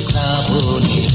শ্রাবণের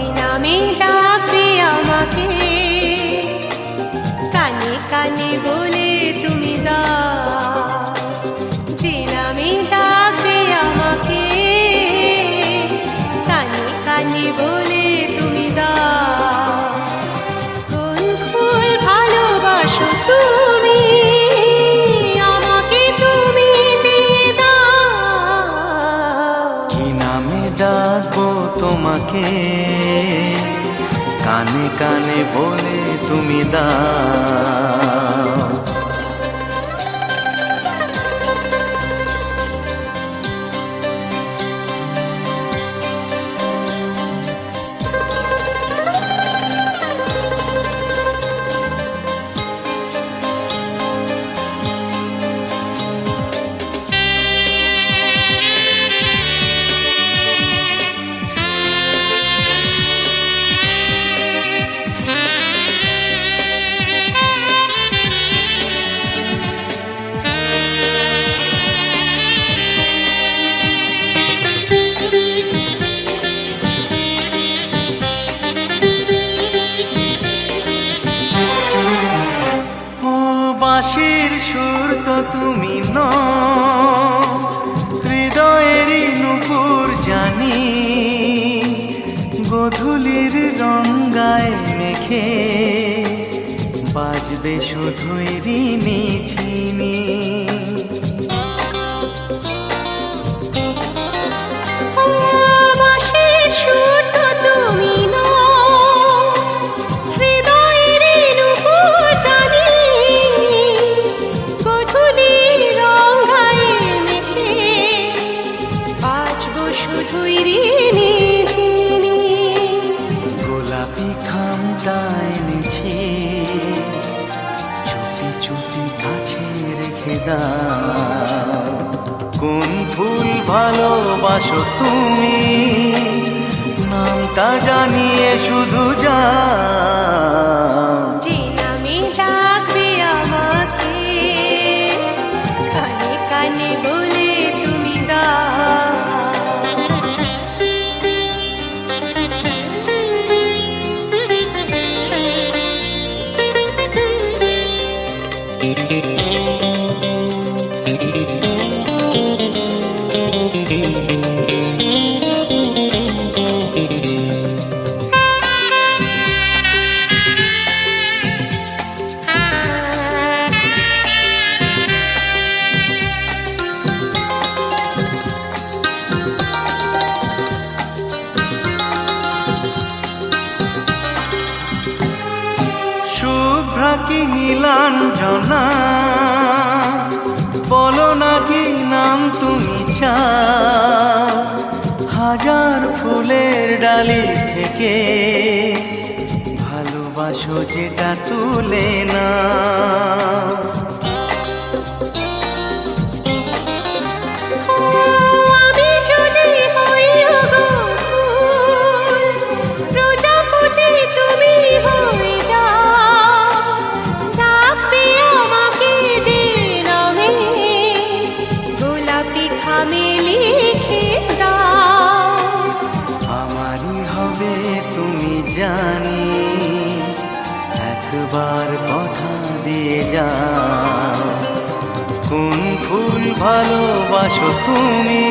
তোমাকে। কানে কানে বলে তুমি দা তুমি ন হৃদয়ের নুপুর জানি গধুলির রঙ্গায় মেখে বাজবে শুধুই ঋণী চিনি ভালোবাসো তুমি। নামটা জানিয়ে শুধু যা। জানো না। বলো না কি নাম তুমি চাও। হাজার ফুলের ডালি থেকে ভালোবাসো যেটা তুলে না তুমি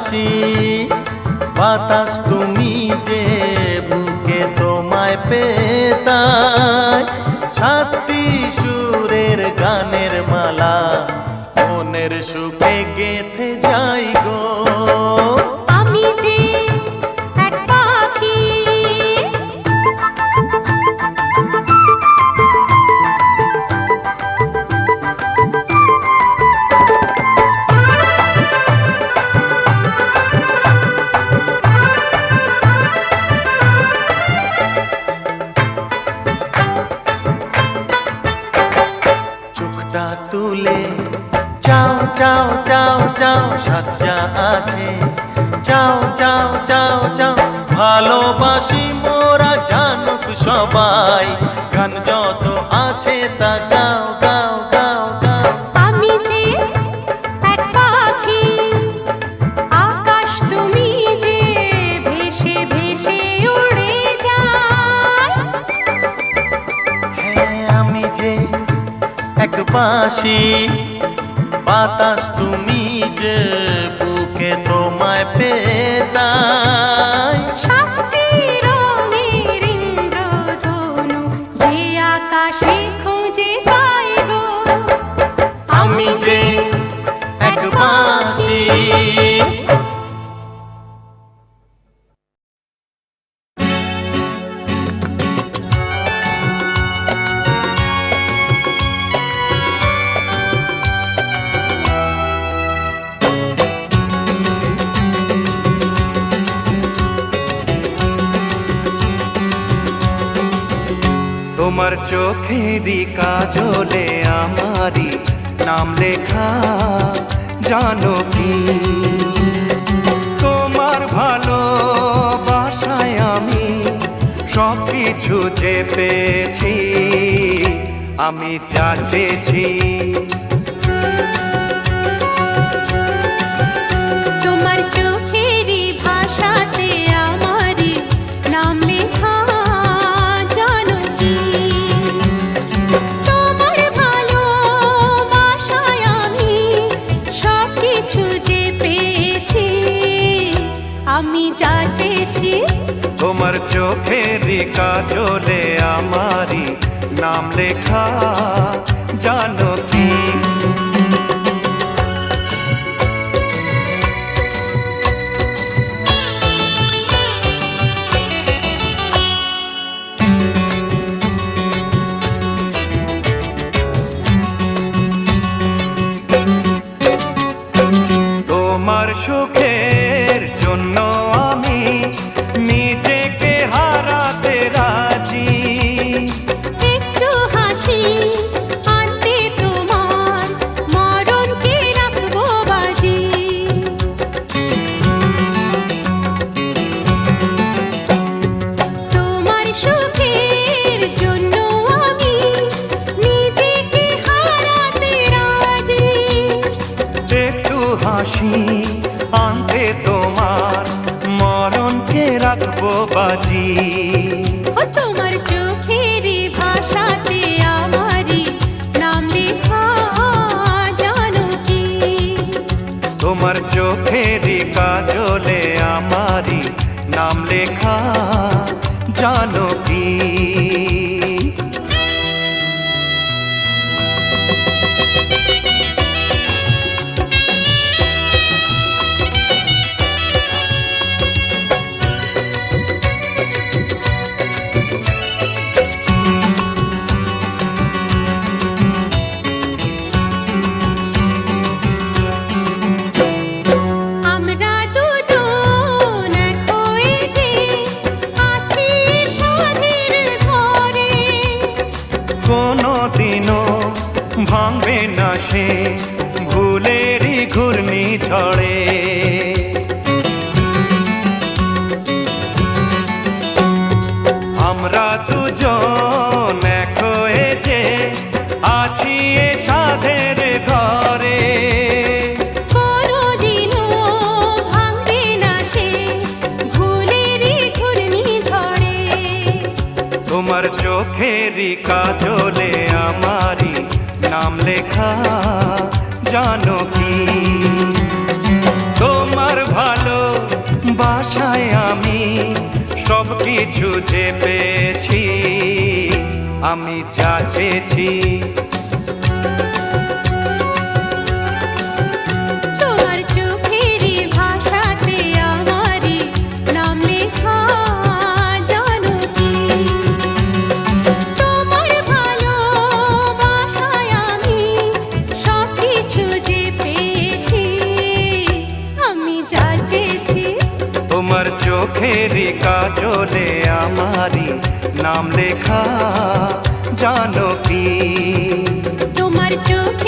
বাঁশি বাতাস তুমি যে বুকে তোমায় পেতা সাতটি সুরের গানের চাও চাও চাও। ভালোবাসি মোরা জানুক সবাই। গান যত আছে তা গাও গাও গাও গাও। আমি যে এক পাখি আকাশ তুমি যে ভেসে ভেসে উড়ে যায়। হ্যাঁ আমি যে এক বাঁশি বাতাস তুমি যে বুকে তোমায় পেতাই। সাতটি রঙের ইন্দ্রধনু যে আকাশে খুঁজে পাই গো। আমি যে এক বাঁশি তোমার চোখেরই কাজলে আমারই নাম লেখা, জানো কি? তোমার ভালো বাসায় আমি সব কিছু যে পেয়েছি আমি চাচেছি। তোমার চোখের কাজলে আমারি নাম লেখা। জানো কি বাজি। ও তোমার চোখের ভাষাতে আমারি নাম লেখা জানো কি? তোমার চোখের কাজলে আমারি নাম লেখা। সব কিছু যে পেয়েছি আমি যা চেয়েছি চোখেরই কাজলে আমারি নাম লেখা জানো কি? তোমার চোখে